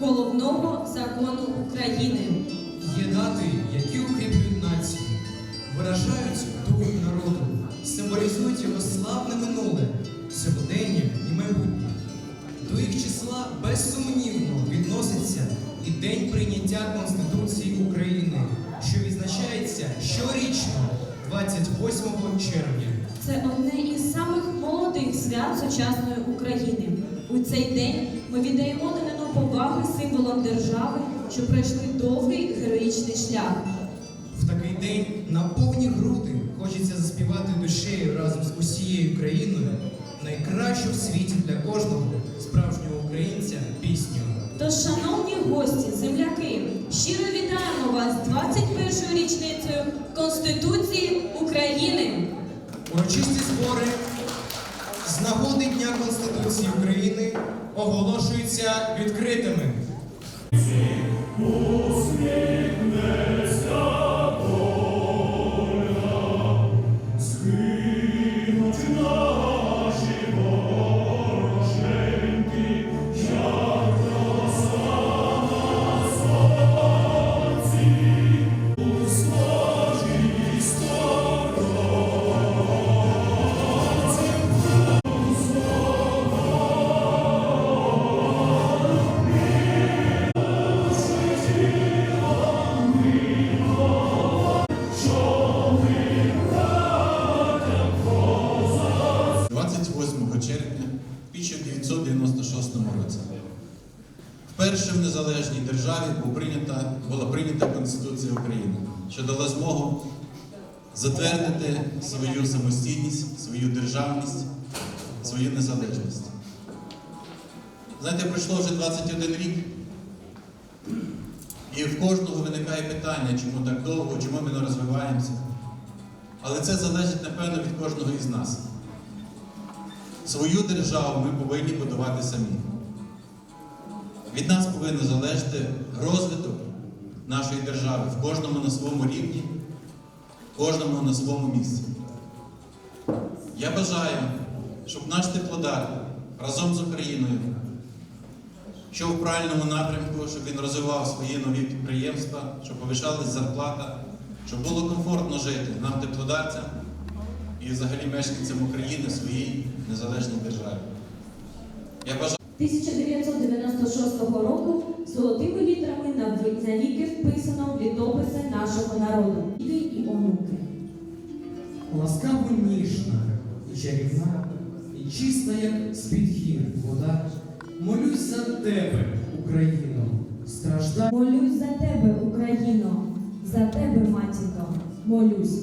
головного закону України. Є дати, які укріплюють націю, виражають дух народу, символізують його славне минуле, сьогодення і майбутнє. До їх числа безсумнівно відноситься і День прийняття Конституції України, що відзначається щорічно 28 червня. Це одне із самих молодих свят сучасної України. У цей день ми віддаємо данину поваги символам держави, що пройшли довгий героїчний шлях. В такий день на повні груди хочеться заспівати душею разом з усією країною найкращу в світі для кожного справжнього українця пісню. Тож, шановні гості, земляки, щиро вітаємо вас з 21-ю річницею Конституції України. Урочисті збори з нагоди Дня Конституції України оголошуються відкритими. – 28 була прийнята Конституція України, що дала змогу затвердити свою самостійність, свою державність, свою незалежність. Знаєте, пройшло вже 21 рік, і в кожного виникає питання, чому так довго, чому ми не розвиваємося. Але це залежить, напевно, від кожного із нас. Свою державу ми повинні будувати самі. Від нас повинен залежати розвиток нашої держави в кожному на своєму рівні, в кожному на своєму місці. Я бажаю, щоб наш теплодар разом з Україною йшов в правильному напрямку, щоб він розвивав свої нові підприємства, щоб повишалась зарплата, щоб було комфортно жити нам, теплодарцям і взагалі мешканцям України своїй незалежній державі. Я бажаю. 1996 року золотими літерами наві- навіки вписано в літописи нашого народу. Діти і онуки. Ласкаво ніжна і чарівна, і чиста, як з-під гір вода. Молюсь за тебе, Україно, страждай. Молюсь за тебе, Україно, за тебе, матінко, молюсь.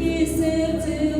І серце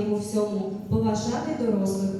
йому всьому, поважати дорослих,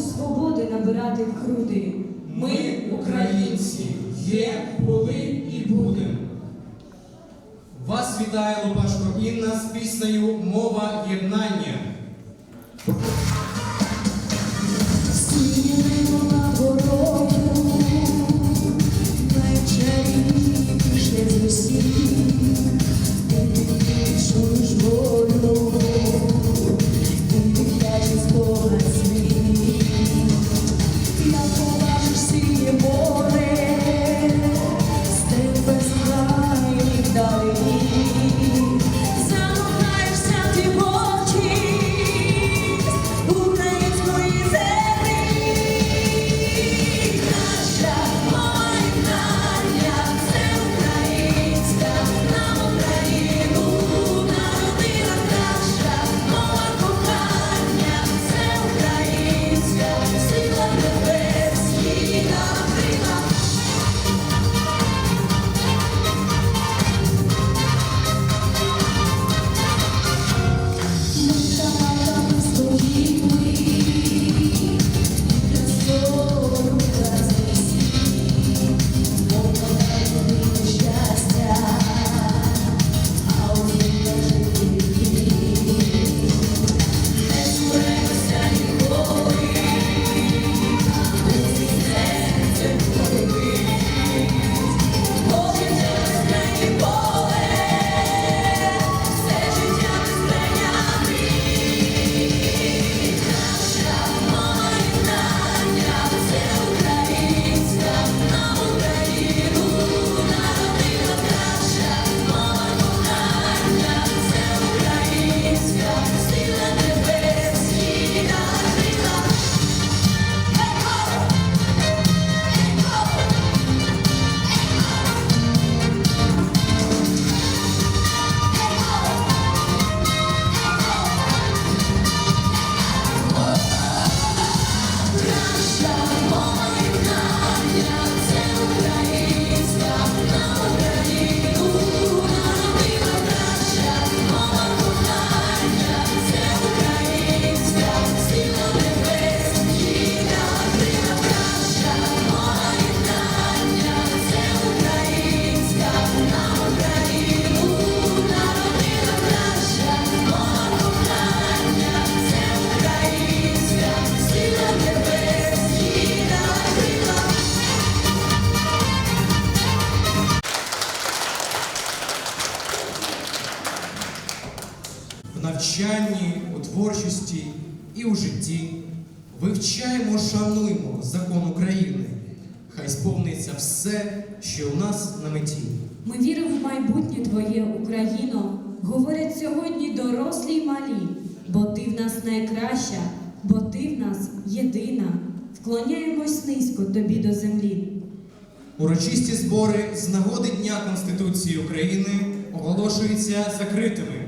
свободи набирати в груди. Ми, українці, є, були і будем. Вас вітає Лопашко Інна з піснею Мова єднання. І у житті. Вивчаємо, шануємо закон України. Хай сповниться все, що у нас на меті. Ми віримо в майбутнє Твоє, Україно. Говорять сьогодні дорослі й малі, бо ти в нас найкраща, бо ти в нас єдина. Вклоняємось низько тобі до землі. Урочисті збори з нагоди Дня Конституції України оголошуються закритими.